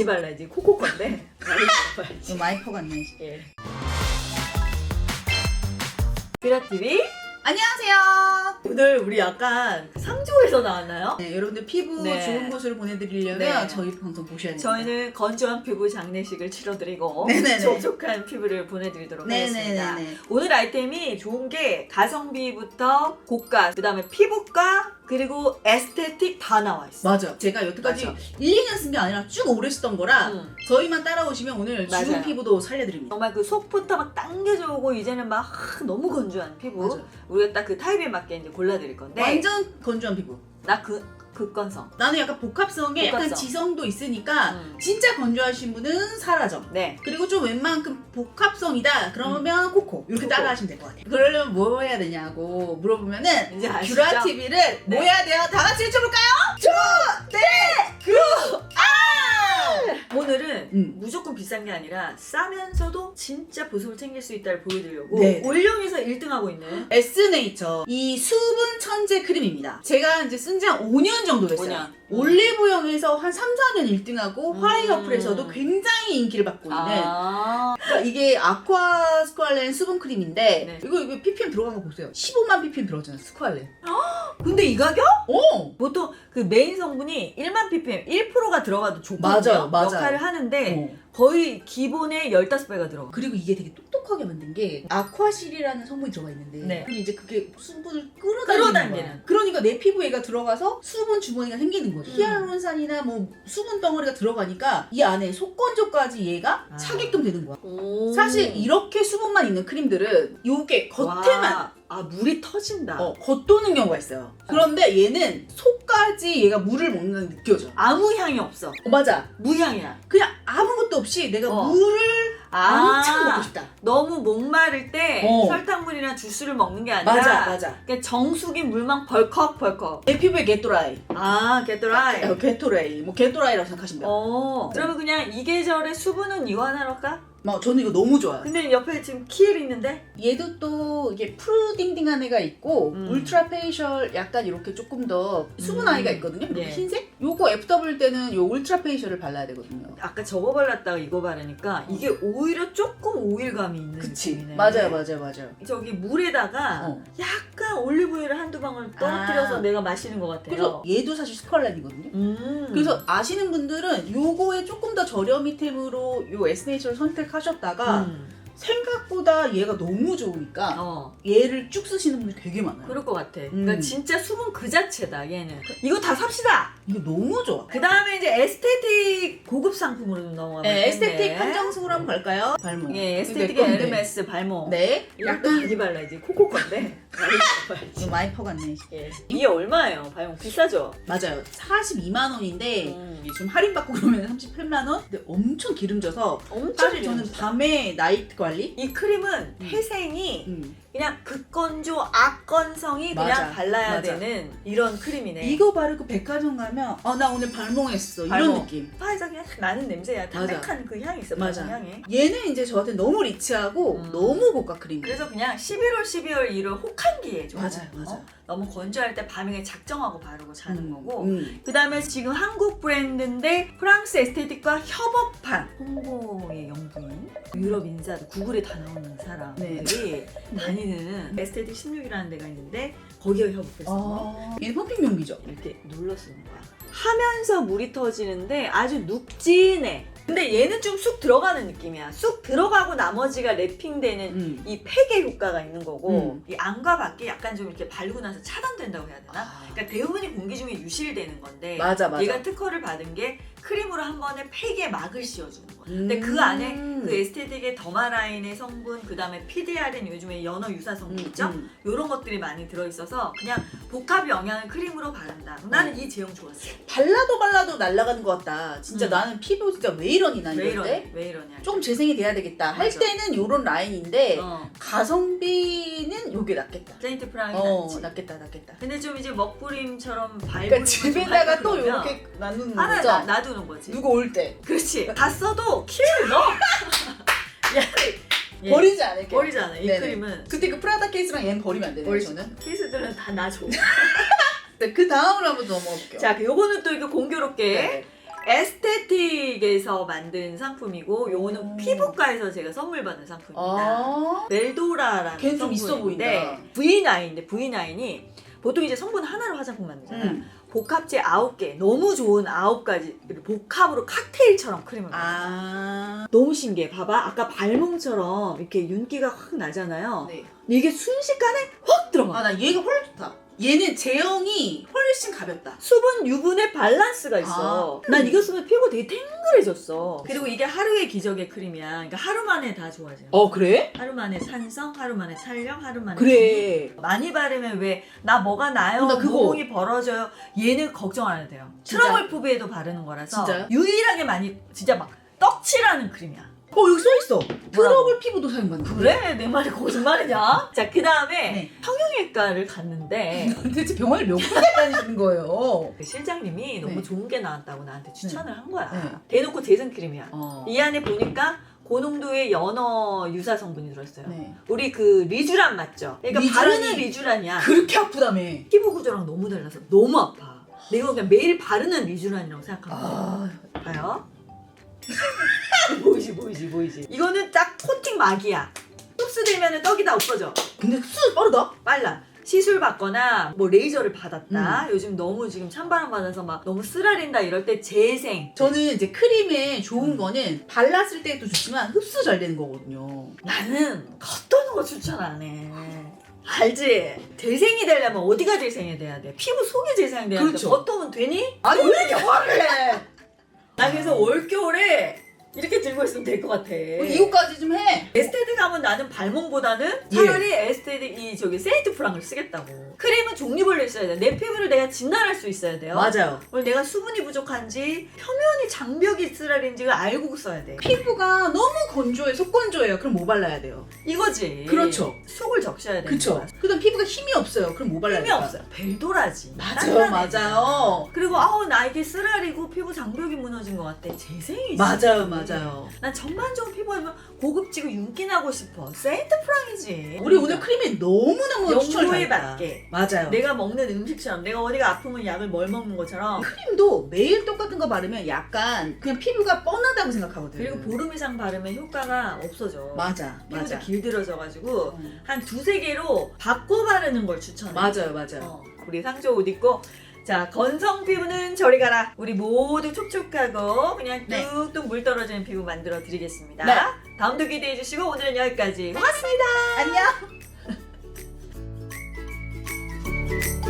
많이 발라야지. 코코 건데. 많이 발라야지. 많이 퍼갔네. 예. 뷰라TV 안녕하세요. 오늘 우리 약간 상조에서 나왔나요? 네, 여러분들 피부 네. 좋은 곳으로 보내드리려면 네. 저희 방송 보셔야 돼요. 저희는 건조한 피부 장례식을 치러드리고 네네네. 촉촉한 피부를 보내드리도록 하겠습니다. 네네네. 오늘 아이템이 좋은 게 가성비부터 고가, 그 다음에 피부과, 그리고 에스테틱 다 나와 있어. 맞아. 제가 여태까지 맞아. 1, 2년 쓴 게 아니라 쭉 오래 쓰던 거라 음. 저희만 따라오시면 오늘 맞아요. 주름 피부도 살려드립니다. 정말 그 속부터 막 당겨져 오고 이제는 막 하, 너무 건조한 피부. 맞아. 우리가 딱 그 타입에 맞게 이제 골라드릴 건데. 완전 건조한 피부. 나 그, 극건성. 나는 약간 복합성에 약간 복합성. 지성도 있으니까 음. 진짜 건조하신 분은 사라져. 네. 그리고 좀 웬만큼 복합성이다 그러면 코코 이렇게 코코. 따라하시면 될 것 같아요. 그러려면 뭐 해야 되냐고 물어보면은 이제 아시죠? 뷰라 TV를 뭐 네. 해야 돼요? 다 같이 외쳐볼까요? 오늘은 음. 무조건 비싼 게 아니라 싸면서도 진짜 보습을 챙길 수 있다를 보여드리려고 네. 올영에서 1등하고 있는 에스네이처 이 수분 천재 크림입니다. 제가 이제 쓴 지 한 5년 정도 됐어요. 5년. 올리브영에서 한 3, 4년 1등하고 음. 화이어플에서도 굉장히 인기를 받고 있는 아, 그러니까 이게 아쿠아 스쿠알렌 수분 크림인데 네. 이거 이거 ppm 들어간 거 보세요. 15만 ppm 들어가잖아요. 스쿠알렌. 근데 이 가격? 오! 보통 그 메인 성분이 1만 ppm 1%가 들어가도 좋거든요. 맞아요, 맞아요. 역할을 하는데 어. 거의 기본의 15배가 들어가. 그리고 이게 되게 똑똑하게 만든 게 아쿠아실이라는 성분이 들어가 있는데 네. 그럼 이제 그게 수분을 끌어당기는, 끌어당기는. 거야. 그러니까 내 피부에가 들어가서 수분 주머니가 생기는 거죠. 음. 히알루론산이나 뭐 수분 덩어리가 들어가니까 이 안에 속건조까지 얘가 아. 차게끔 되는 거야. 오. 사실 이렇게 수분만 있는 크림들은 요게 겉에만 와, 아 물이 터진다. 어, 겉도는 경우가 있어요. 그런데 얘는 속까지 얘가 물을 먹는 게 느껴져. 아무 향이 없어. 어, 맞아. 무향이야. 그냥 아무것도 없이 내가 어. 물을 왕창 먹고 싶다. 너무 목마를 때 어. 설탕물이나 주스를 먹는 게 아니라 맞아, 맞아. 그냥 정수기 물만 벌컥벌컥. 내 피부에 게토라이. 아, 게토라이. 어, 게토레이. 뭐 게토라이라고 생각하시면 돼요. 어. 그러면 그냥 이 계절의 수분은 하나로 할까? 막 저는 이거 너무 좋아요. 근데 옆에 지금 키엘 있는데? 얘도 또 이게 푸딩딩한 애가 있고 음. 울트라 페이셜 약간 이렇게 조금 더 수분 음. 아이가 있거든요. 이렇게 네. 흰색? 요거 FW 때는 요 울트라 페이셜을 발라야 되거든요. 아까 저거 발랐다가 이거 바르니까 이게 오히려 조금 오일감이 있는 그치. 느낌이네. 맞아요, 맞아요, 맞아요. 저기 물에다가 어. 약간 올리브유를 한두 방울 떨어뜨려서 아. 내가 마시는 것 같아요. 그래서 얘도 사실 스컬렌이거든요. 음. 그래서 아시는 분들은 요거에 조금 더 저렴이템으로 요 에스네이처를 선택 하셨다가 음. 생각보다 얘가 너무 좋으니까 어. 얘를 쭉 쓰시는 분들 되게 많아요. 그럴 것 같아. 그러니까 음. 진짜 수분 그 자체다 얘는. 이거 다 삽시다. 이거 너무 좋아. 그 다음에 이제 에스테틱 고급 상품으로 좀 넘어가면 네, 에스테틱 한정식으로 한번 갈까요? 발목. 예, 이거 내 에스테틱 건데. 에르메스 발목. 네. 약간 많이 발라야지. 코코 건데. 이거 많이 퍼갔네. 예. 이게 얼마예요? 발목 비싸죠? 맞아요. 42만 원인데 음. 좀 할인 받고 그러면 38만 원? 근데 엄청 기름져서 엄청 사실 저는 기름지다. 밤에 나이트 관리 이 크림은 음. 태생이 음. 그냥 극건조 악건성이 그냥 맞아, 발라야 맞아. 되는 이런 크림이네. 이거 바르고 백화점 가면 어 나 오늘 발몽했어 이런 발몽. 느낌. 파에서 그냥 나는 냄새야. 맞아. 담백한 그 향이 있어. 맞아. 발목 향에. 얘는 이제 저한테 너무 리치하고 음. 너무 고가 크림. 그래서 그냥 11월, 12월 이런 혹 한기에 좀 맞아요, 맞아요. 어? 너무 건조할 때 밤에 그냥 작정하고 바르고 자는 음, 거고 음. 그 다음에 지금 한국 브랜드인데 프랑스 에스테틱과 협업한 홍보의 영부인 유럽 인사들 구글에 다 나오는 사람들이 다니는 에스테틱 16이라는 데가 있는데 거기에 협업했어 아, 펌핑 용기죠. 이렇게 눌러 쓰는 거야 하면서 물이 터지는데 아주 눅진해 근데 얘는 좀 쑥 들어가는 느낌이야 쑥 들어가고 나머지가 랩핑되는 음. 이 팩의 효과가 있는 거고 음. 이 안과 밖에 약간 좀 이렇게 바르고 나서 차단된다고 해야 되나? 아. 그러니까 대부분이 공기 중에 유실되는 건데 맞아 맞아. 얘가 특허를 받은 게 크림으로 한 번에 팩에 막을 씌워주는 거야. 근데 음. 그 안에 그 에스테틱의 더마라인의 성분, 그 다음에 PDRN 요즘에 연어 유사 성분 있죠? 음. 이런 것들이 많이 들어있어서 그냥 복합 영양을 크림으로 바른다. 나는 이 제형 좋았어. 발라도 발라도 날아가는 것 같다. 진짜 음. 나는 피부 진짜 왜 이러니 난 왜? 때왜 이러냐? 조금 재생이 돼야 되겠다 할 맞아. 때는 요런 라인인데 어. 가성비는 요게 낫겠다. 세인트 프랑이 어 낫지. 낫겠다 낫겠다. 근데 좀 이제 먹부림처럼 발부림 그러니까 집에다가 또 요렇게 나누는 하나 거죠. 나, 놔두는 거지. 누구 올 때. 그렇지. 다 써도 키를 넣어. 야, 예. 버리지 않을게요. 버리잖아. 이 네네. 크림은. 그때 그 프라다 케이스랑 얘는 버리면 안 되네요, 버리지. 저는. 케이스들은 다 놔줘. 네, 그 다음으로 한번 넘어올게요. 자, 그 요거는 또 이렇게 공교롭게 네. 에스테틱에서 만든 상품이고 요거는 오. 피부과에서 제가 선물 받은 상품입니다. 아. 멜도라라는 걔는 좀 있어 성분인데 V9인데 V9이 보통 이제 성분 하나로 화장품 만들잖아 요. 음. 복합제 9개, 너무 좋은 9가지 복합으로 칵테일처럼 크림을. 아. 너무 신기해. 봐봐. 아까 발몽처럼 이렇게 윤기가 확 나잖아요. 네. 이게 순식간에 확 들어가. 아, 나 얘가 훨씬 좋다. 얘는 제형이 훨씬 가볍다. 수분 유분의 밸런스가 있어. 아. 난 이거 쓰면 피부가 되게 탱글해졌어. 그리고 이게 하루의 기적의 크림이야. 그러니까 하루 만에 다 좋아져. 어, 그래? 하루 만에 산성, 하루 만에 탄력, 하루 만에 그래. 기능. 많이 바르면 왜 나 뭐가 나요? 어, 나 그거. 모공이 벌어져요. 얘는 걱정 안 해도 돼요. 진짜? 트러블 피부에도 바르는 거라서 진짜요? 유일하게 많이 진짜 막 떡칠하는 크림이야. 어, 여기 써있어. 트러블 피부도 사용받는 그래 내 말이 거짓말이냐? 자 그 다음에 네. 성형외과를 갔는데 대체 병원을 몇 군데 다니시는 거예요? 그 실장님이 너무 네. 좋은 게 나왔다고 나한테 추천을 한 거야. 네. 대놓고 재생 크림이야. 어. 이 안에 보니까 고농도의 연어 유사 성분이 들어있어요. 네. 우리 그 리쥬란 맞죠? 그러니까 리쥬란이- 바르는 리쥬란이야. 그렇게 아프다며. 피부 구조랑 너무 달라서 너무 아파. 내가 그냥 매일 바르는 리쥬란이라고 생각하면 아, 봐요. 보이지 보이지 보이지. 이거는 딱 코팅 막이야. 흡수 되면 떡이 다 없어져. 근데 흡수 빠르다? 빨라. 시술 받거나 뭐 레이저를 받았다. 음. 요즘 너무 지금 찬바람 받아서 막 너무 쓰라린다 이럴 때 재생. 저는 이제 크림에 좋은 음. 거는 발랐을 때도 좋지만 흡수 잘 되는 거거든요. 나는 겉도는 거 추천 안 해. 알지? 재생이 되려면 어디가 재생이 돼야 돼? 피부 속이 재생이 돼야 돼. 그렇죠. 겉도면 되니? 아니 왜 이렇게 화를 해? 나 그래서 올겨울에 이렇게 들고 있으면 될 것 같아. 이거까지 좀 해. 에스테틱 하면 나는 발몽보다는 차라리 에스테틱 이 저기 세이트 프랑을 쓰겠다고. 크림은 종류별로 있어야 돼. 내 피부를 내가 진단할 수 있어야 돼요. 맞아요. 오늘 내가 수분이 부족한지 표면이 장벽이 쓰라린지를 알고 써야 돼. 피부가 너무 건조해, 속건조해요. 그럼 뭐 발라야 돼요? 이거지. 그렇죠. 속을 적셔야 그쵸? 거야. 그다음 피부가 힘이 없어요. 그럼 뭐 발라야 힘이 돼요? 없어요. 벨도라지. 맞아요. 맞아요. 그리고 아우 나 이게 쓰라리고 피부 장벽이 무너진 것 같아. 재생이지. 맞아요, 맞아요. 난 전반적으로 피부하면 고급지고 윤기 나고 싶어. 세이트 프랑이지. 우리 오늘 크림이 너무너무 추천을 연구에 잘했다. 맞게. 맞아요. 내가 먹는 음식처럼 내가 어디가 아프면 약을 뭘 먹는 것처럼 크림도 매일 똑같은 거 바르면 약간 그냥 피부가 뻔하다고 생각하거든. 그리고 보름 이상 바르면 효과가 없어져. 맞아, 피부도 맞아. 길들어져가지고 음. 한 두세 개로 바꿔 바르는 걸 추천해. 맞아요, 맞아요. 어, 우리 상조 옷 입고 자, 건성 피부는 저리 가라. 우리 모두 촉촉하고 그냥 네. 뚝뚝 물 떨어지는 피부 만들어 드리겠습니다. 네. 다음도 기대해 주시고 오늘은 여기까지. 고맙습니다. 안녕.